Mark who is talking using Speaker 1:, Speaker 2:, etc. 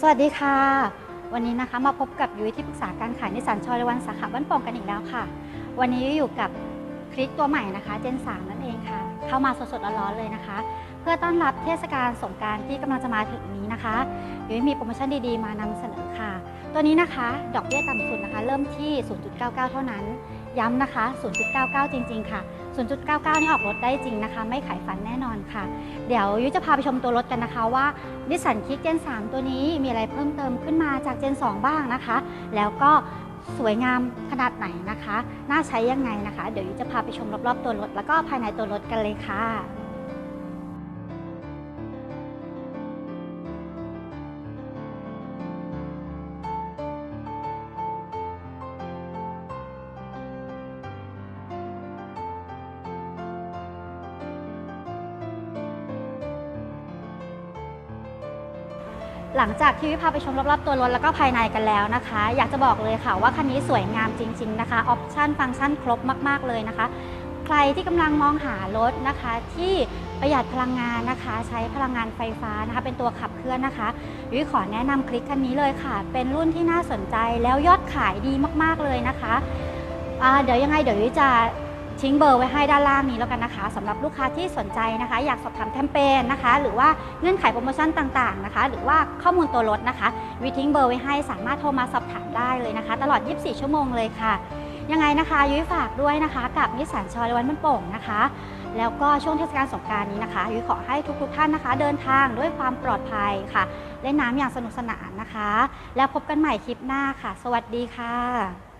Speaker 1: สวัสดีค่ะ วันนี้นะคะมาพบกับยุ้ยที่ปรึกษาการขายในสันชอยวันสาขาบ้านโป่งกันอีกแล้วค่ะ วันนี้ยุ้ยอยู่กับคลิกตัวใหม่นะคะ Gen 3นั่นเองค่ะ เข้ามาสดๆร้อนๆเลยนะคะ เพื่อต้อนรับเทศกาลสงการที่กำลังจะมาถึงนี้นะคะยุ้ยมีโปรโมชั่นดีๆ มานำเสนอค่ะ ตัวนี้นะคะ ดอกเบี้ยต่ำสุดนะคะ เริ่มที่ 0.99 เท่านั้น ย้ำนะคะ 0.99 จริง ๆ ค่ะ 0.99 นี่ออกรถได้จริงนะคะ ไม่ขายฝันแน่นอนค่ะ เดี๋ยวยุ้ยจะพาไปชมตัวรถกันนะคะว่านิสสันคิกเจน 3 ตัวนี้มีอะไรเพิ่มเติมขึ้นมาจากเจน 2 บ้างนะคะ แล้วก็สวยงามขนาดไหนนะคะ น่าใช้ยังไงนะคะ เดี๋ยวยุ้ยจะพาไปชมรอบๆตัวรถ แล้วก็ภายในตัวรถกันเลยค่ะ หลังจากที่วิพาไปชมรอบๆตัวรถแล้วก็ภายในกันแล้วนะคะ อยากจะบอกเลยค่ะว่าคันนี้สวยงามจริง ๆ นะคะออปชั่นฟังก์ชันครบมาก ๆ เลยนะคะ ใครที่กำลังมองหารถนะคะ ที่ประหยัดพลังงานนะคะ ใช้พลังงานไฟฟ้านะคะ เป็นตัวขับเคลื่อนนะคะยุ้ยขอแนะนำคลิกคันนี้เลยค่ะ เป็นรุ่นที่น่าสนใจแล้วยอดขายดีมากๆเลยนะคะเดี๋ยวยังไงเดี๋ยวยุ้ยจะ ทิ้งเบอร์ไว้ให้ด้านล่างนี้แล้วกันนะคะสำหรับลูกค้าที่สนใจนะคะ อยากสอบถามแคมเปญนะคะ หรือว่าเงื่อนไขโปรโมชั่นต่างๆนะคะ หรือว่าข้อมูลตัวรถนะคะ วิทิ้งเบอร์ไว้ให้สามารถโทรมาสอบถามได้เลยนะคะ ตลอด 24 ชั่วโมงเลยค่ะ ยังไงนะคะ ยุ้ยฝากด้วยนะคะ กับนิสสันชอยวันมันโป่งนะคะ แล้วก็ช่วงเทศกาลสงกรารนี้นะคะ ยุ้ยขอให้ทุกๆท่านนะคะ เดินทางด้วยความปลอดภัยค่ะเล่นน้ำอย่างสนุกสนานนะคะ แล้วพบกันใหม่คลิปหน้าค่ะ สวัสดีค่ะ